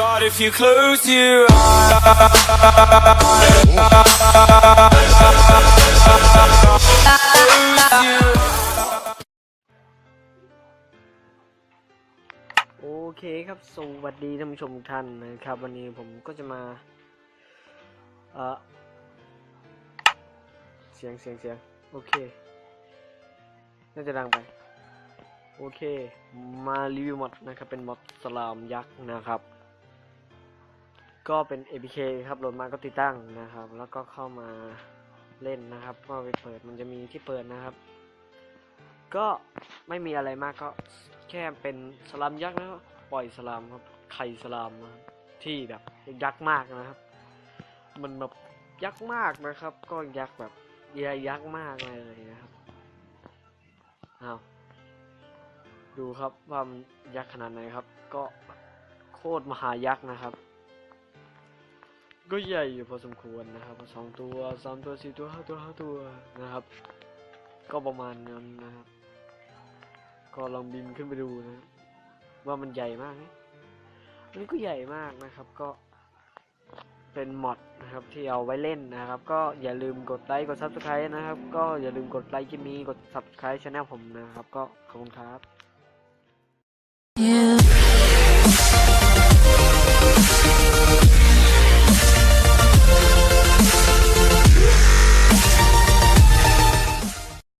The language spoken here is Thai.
But if you close your eyes, โอเคครับ สวัสดีท่านผู้ชมท่านนะครับ วันนี้ผมก็จะมาเออเสียงเสียงเสียงโอเค น่าจะดังไป โอเค มารีวิวมอดนะครับ เป็นมอดสลามยักษ์นะครับ ก็เป็น APK ครับโหลดมาก็ติดตั้งนะครับ แล้วก็เข้ามาเล่นนะครับ ก็ไปเปิดมันจะมีที่เปิดนะครับ ก็ไม่มีอะไรมากก็แค่เป็นสลามยักษ์นะครับปล่อยสลามครับไข่สลามที่แบบยักษ์มากนะครับ มันแบบยักษ์มากนะครับ ก็ยักษ์แบบใหญ่ยักษ์มากเลยนะครับอ้าวดูครับว่ามันยักษ์ขนาดไหนครับ ก็โคตรมหายักษ์นะครับ ก็ใหญ่อยู่พอสมควรนะครับสองตัวสามตัวสี่ตัวห้าตัวห้าตัวนะครับ ก็ประมาณนั้นนะครับ ก็ลองบินขึ้นไปดูนะ ว่ามันใหญ่มากไหมมันก็ใหญ่มากนะครับ ก็เป็นมอดนะครับที่เอาไว้เล่นนะครับ ก็อย่าลืมกดไลค์กด subscribe นะครับ ก็อย่าลืมกดไลค์คลิปนี้กด subscribe channel ผมนะครับ ก็ขอบคุณครับ